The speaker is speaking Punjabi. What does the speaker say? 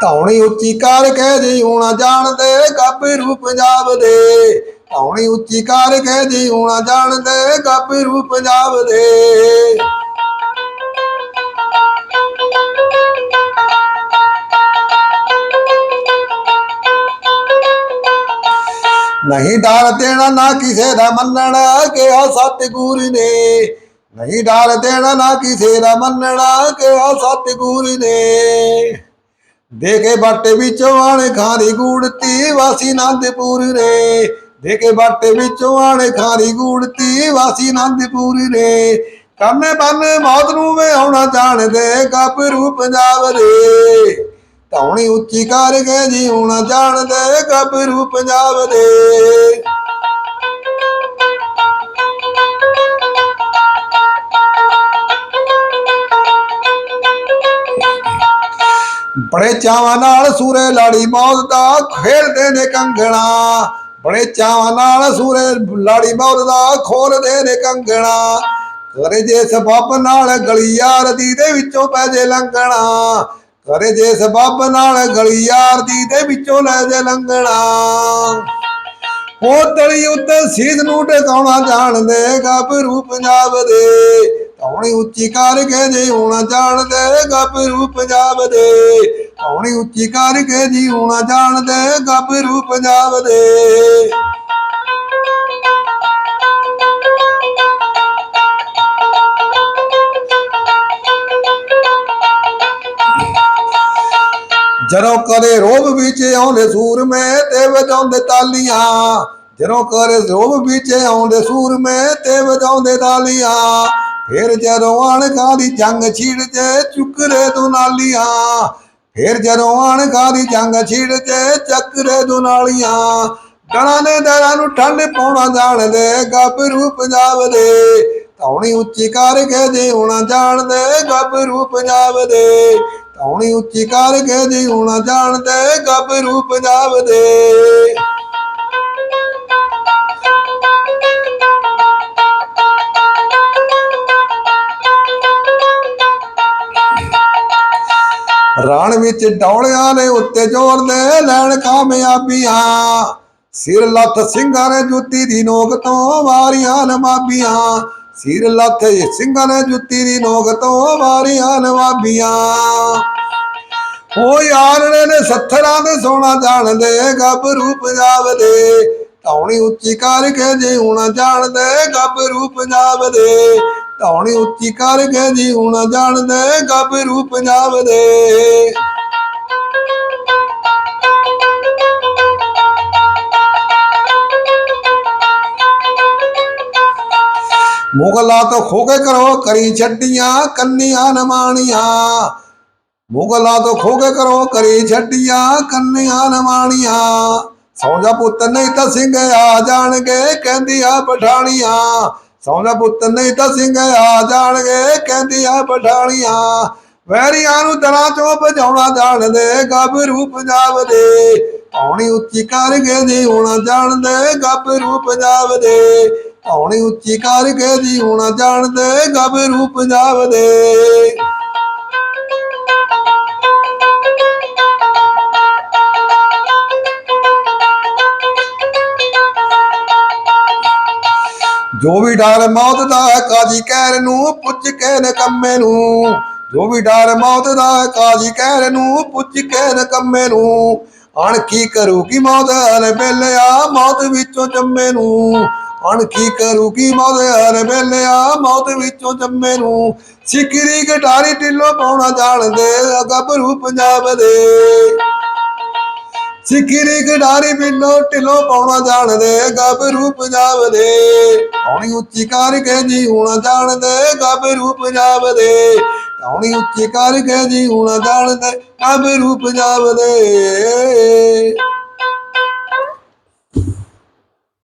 ਧੌਣੀ ਉੱਚੀ ਕਰ ਕੇ ਜੀ ਹੋਣਾ ਜਾਣਦੇ ਗੱਭਰੂ ਪੰਜਾਬ ਦੇ। ਧੌਣੀ ਉੱਚੀ ਕਰ ਕੇ ਜੀ ਹੋਣਾ ਜਾਣਦੇ ਗੱਭਰੂ ਪੰਜਾਬ ਦੇ। ਨਹੀਂ ਡਰ ਦੇਣਾ ਨਾ ਕਿਸੇ ਦਾ ਮੰਨਣਾ, ਕਿਹਾ ਸਤਿਗੁਰ ਨੇ। ਨਹੀਂ ਡਰ ਦੇਣਾ ਨਾ ਕਿਸੇ ਦਾ ਮੰਨਣਾ, ਕਿਹਾ ਸਤਿਗੁਰ ਨੇ। ਦੇਖੇ ਬਾਟੇ ਵਿੱਚੋਂ ਆਣੇ ਖਾਰੀ ਗੂੜਤੀ ਵਾਸੀ ਆਨੰਦਪੁਰ ਨੇ ਦੇਖੇ ਬਾਟੇ ਵਿੱਚੋਂ ਆਣੇ ਖਾਰੀ ਗੂੜਤੀ ਵਾਸੀ ਨੰਦਪੁਰ ਰੇ। ਕੰਨੇ ਬੰਨੇ ਮੌਤ ਨੂੰ ਵੇ ਆਉਣਾ ਜਾਣਦੇ ਗੱਭਰੂ ਪੰਜਾਬ ਦੇ ਧੌਣੀ ਉੱਚੀ ਕਰ ਕੇ ਜੀ ਹੋਣਾ ਜਾਣਦੇ ਗੱਭਰੂ ਪੰਜਾਬ ਦੇ ਬੜੇ ਚਾਵਾਂ ਨਾਲ ਸੂਰੇ ਲਾੜੀ ਮੌਤ ਦਾ ਖੇਡਦੇ ਨੇ ਕੰਗਣਾ। ਬੜੇ ਚਾਵਾਂ ਨਾਲ ਸੂਰੇ ਲਾੜੀ ਮੌਤ ਦਾ ਖੋਲਦੇ ਨੇ ਕੰਗਣਾ। ਕਰੇ ਜੇ ਸਬੱਬ ਨਾਲ ਗਲੀ ਯਾਰ ਦੀ ਦੇ ਵਿੱਚੋਂ ਪੈ ਜੇ ਲੰਘਣਾ। ਕਰੇ ਜੇ ਸਬੱਬ ਨਾਲ ਗਲੀ ਯਾਰ ਦੀ ਦੇ ਵਿੱਚੋਂ ਲੈ ਜੇ ਲੰਘਣਾ। ਉਹ ਤਲੀ ਉੱਤੇ ਸੀਸ ਨੂੰ ਟਿਕਾਉਣਾ ਜਾਣਦੇ ਗੱਭਰੂ ਪੰਜਾਬ ਦੇ। ਕੌਣੀ ਉੱਚੀ ਕਰਕੇ ਜੇ ਹੋਣਾ ਜਾਣਦੇ ਗੱਭਰੂ ਪੰਜਾਬ ਦੇ ਕੌਣੀ ਉੱਚੀ ਕਰਕੇ ਜੀ ਹੋਣਾ ਜਾਣਦੇ ਗੱਭਰੂ ਪੰਜਾਬ ਦੇ ਜਦੋਂ ਕਦੇ ਰੋਬ ਵਿੱਚ ਆਉਂਦੇ ਸੂਰਮੇ ਤੇ ਵਜਾਉਂਦੇ ਤਾਲੀਆਂ। ਜਦੋਂ ਕਦੇ ਰੋਬ ਵਿੱਚ ਆਉਂਦੇ ਸੂਰਮੇ ਤੇ ਵਜਾਉਂਦੇ ਤਾਲੀਆਂ। ਫੇਰ ਜਦੋਂ ਅਣਖਾਂ ਦੀ ਜੰਗ ਛਿੜ ਜੇ ਚੁੱਕਰੇ ਦੁਨਾਲੀਆਂ, ਫਿਰ ਜਦੋਂ ਅਣਖਾਂ ਦੀ ਜੰਗ ਛਿੜ ਜੇ ਚੱਕਰੇ ਦੁਨਾਲੀਆਂ ਗਣਾ ਨੇ ਦਰਾਂ ਨੂੰ ਠੰਡ ਪਾਉਣਾ ਜਾਣਦੇ ਗੱਭਰੂ ਪੰਜਾਬ ਦੇ। ਧੌਣੀ ਉੱਚੀ ਕਰਕੇ ਜੇ ਹੋਣਾ ਜਾਣਦੇ ਗੱਭਰੂ ਪੰਜਾਬ ਦੇ। ਧੌਣੀ ਉੱਚੀ ਕਰਕੇ ਜੇ ਹੋਣਾ ਜਾਣਦੇ ਗੱਭਰੂ ਪੰਜਾਬ ਦੇ। ਰਾਣ ਵਿੱਚ ਡੌਲਿਆਂ ਨੇ ਉੱਤੇ ਜ਼ੋਰ ਦੇ ਲੈਣ ਕਾਮਯਾਬੀਆਂ। ਸਿਰ ਲੱਥ ਸਿੰਘਾਂ ਨੇ ਜੁੱਤੀ ਦੀ ਨੋਕ ਤੋਂ ਵਾਰੀਆਂ ਨਵਾਬੀਆਂ। ਸਿਰ ਲੱਥ ਸਿੰਘਾਂ ਨੇ ਜੁੱਤੀ ਦੀ ਨੋਕ ਤੋਂ ਵਾਰੀਆਂ ਨਵਾਬੀਆਂ। ਉਹ ਯਾਰ ਨੇ ਸੱਥਰਾਂ ਦੇ ਸੋਨਾ ਜਾਣਦੇ ਗੱਭਰੂ ਪੰਜਾਬ ਦੇ ਧੌਣੀ ਉੱਚੀ ਕਰਕੇ ਜੇ ਹੋਣਾ ਜਾਣਦੇ ਗੱਭਰੂ ਪੰਜਾਬ ਦੇ ਧੌਣੀ ਉੱਚੀ ਕਰਕੇ ਜੀ ਹੋਣਾ ਜਾਣਦੇ ਗੱਭਰੂ ਪੰਜਾਬ ਦੇ ਮੁਗਲਾਂ ਤੋਂ ਖੋ ਕਰੋ, ਕਰੀ ਛੱਡੀਆਂ, ਕੰਨੀਆਂ ਨਮਾਣੀਆਂ ਮੁਗਲਾਂ ਤੋਂ ਖੋ ਕਰੋ, ਕਰੀ ਛੱਡੀਆਂ, ਕੰਨੀਆਂ ਨਮਾਣੀਆਂ ਸੌਂਦਾ ਪੁੱਤ ਨਹੀਂ ਤਾਂ ਸਿੰਘ ਆ ਜਾਣਗੇ, ਕਹਿੰਦੀਆਂ ਪਠਾਣੀਆਂ। ਸੌਂਦਾ ਪੁੱਤ ਨਹੀਂ ਤਾਂ ਸਿੰਘ ਆ ਜਾਣਗੇ, ਕਹਿੰਦੀਆਂ ਪਠਾਣੀਆਂ। ਵੈਰੀਆਂ ਨੂੰ ਦਰਾਂ ਚੋਂ ਭਜਾਉਣਾ ਜਾਣਦੇ ਗੱਭਰੂ ਪੰਜਾਬ ਦੇ। ਧੌਣੀ ਉੱਚੀ ਕਰਕੇ ਦੀ ਹੋਣਾ ਜਾਣਦੇ ਗੱਭਰੂ ਪੰਜਾਬ ਦੇ। ਧੌਣੀ ਉੱਚੀ ਕਰਕੇ ਦੀ ਹੋਣਾ ਜਾਣਦੇ ਗੱਭਰੂ ਪੰਜਾਬ ਦੇ। ਜੋ ਵੀ ਡਰ ਮੌਤ ਦਾ ਕਾਜੀ ਕਹਿਰ ਨੂੰ ਪੁੱਛ ਕੇ ਨਕੰਮੇ ਨੂੰ। ਜੋ ਵੀ ਡਰ ਮੌਤ ਦਾ ਕਾਜੀ ਕਹਿਰ ਨੂੰ ਪੁੱਛ ਕੇ ਨਕੰਮੇ ਨੂੰ। ਅਣ ਕੀ ਕਰੂਗੀ ਮੌਤ ਹਰ ਵੇਲਿਆ ਮੌਤ ਵਿੱਚੋਂ ਜੰਮੇ ਨੂੰ। ਅਣ ਕੀ ਕਰੂਗੀ ਮੌਤ ਹਰ ਵੇਲਿਆ ਮੌਤ ਵਿੱਚੋਂ ਜੰਮੇ ਨੂੰ। ਸਿਕਰੀ ਘਟਾਰੀ ਢਿੱਲੋ ਪਾਉਣਾ ਜਾਣਦੇ ਗੱਭਰੂ ਪੰਜਾਬ ਦੇ ਸਿੱਖੀ ਖਿਡਾਰੀ ਬਿੱਲੋ ਢਿੱਲੋ ਪਾਉਣਾ ਜਾਣਦੇ ਗੱਭਰੂ ਪੰਜਾਬ ਦੇ ਹੌਣੀ ਉੱਚੀ ਕਰਕੇ ਜੀ ਹੁਣ ਜਾਣਦੇ ਗੱਭਰੂ ਪੰਜਾਬ ਦੇ ਹੌਣੀ ਉੱਚੀ ਕਰਕੇ ਜੀ ਹੁਣ ਜਾਣਦੇ ਗੱਭਰੂ ਪੰਜਾਬ ਦੇ